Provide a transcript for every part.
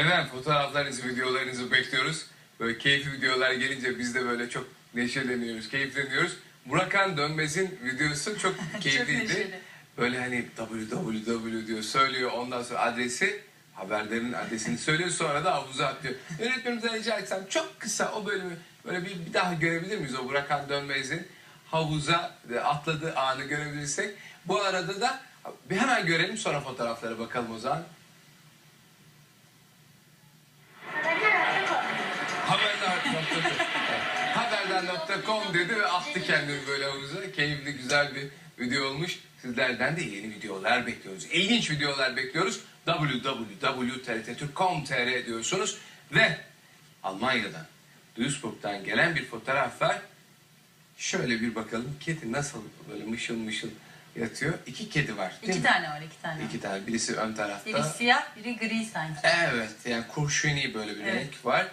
Efendim fotoğraflarınızı, videolarınızı bekliyoruz. Böyle keyifli videolar gelince biz de böyle çok neşeleniyoruz, keyifleniyoruz. Burakan Dönmez'in videosu çok keyifliydi. neşeli. böyle hani www diyor söylüyor ondan sonra adresi haberlerin adresini söylüyor sonra da havuza atlıyor. Yönetmenimize rica etsem çok kısa o bölümü böyle bir, bir daha görebilir miyiz o Burakan Dönmez'in havuza e, atladığı anı görebilirsek. Bu arada da bir hemen görelim sonra fotoğraflara bakalım o zaman. Haberler.com dedi ve attı kendini böyle havuza. Keyifli güzel bir video olmuş. Sizlerden de yeni videolar bekliyoruz. İlginç videolar bekliyoruz. www.trtturk.com.tr diyorsunuz ve Almanya'dan, Duisburg'dan gelen bir fotoğraf var. Şöyle bir bakalım kedi nasıl böyle mışıl mışıl yatıyor. İki kedi var değil İki mi? tane var, iki tane. İki tane. Birisi ön tarafta. Biri siyah, biri gri sanki. Evet, yani kurşuni böyle bir Evet. renk var.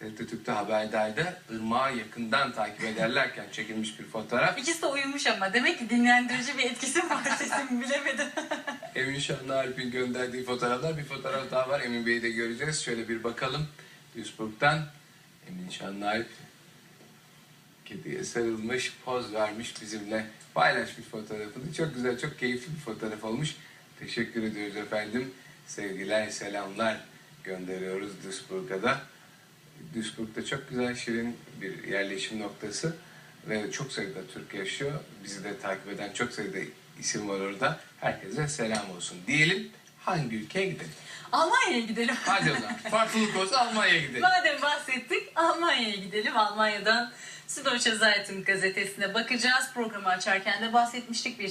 Türk'te Haberdar'da ırmağı yakından takip ederlerken çekilmiş bir fotoğraf. İkisi de uyumuş ama demek ki dinlendirici bir etkisi var sesimi bilemedim. Emin Şanlı Alp'in gönderdiği fotoğraflar. Bir fotoğraf daha var. Emin Bey'i de göreceğiz. Şöyle bir bakalım. Duisburg'dan Emin Şanlı Alp kediye sarılmış, poz vermiş bizimle paylaşmış fotoğrafını. Çok güzel, çok keyifli bir fotoğraf olmuş. Teşekkür ediyoruz efendim. Sevgiler, selamlar gönderiyoruz Duisburg'a da. Duisburg'da çok güzel, şirin bir yerleşim noktası ve çok sayıda Türk yaşıyor. Bizi de takip eden çok sayıda isim var orada. Herkese selam olsun. Diyelim hangi ülkeye gidelim? Almanya'ya gidelim. Hadi o zaman. Farklılık olsa Almanya'ya gidelim. Madem bahsettik Almanya'ya gidelim. Almanya'dan Süddeutsche Zeitung gazetesine bakacağız. Programı açarken de bahsetmiştik bir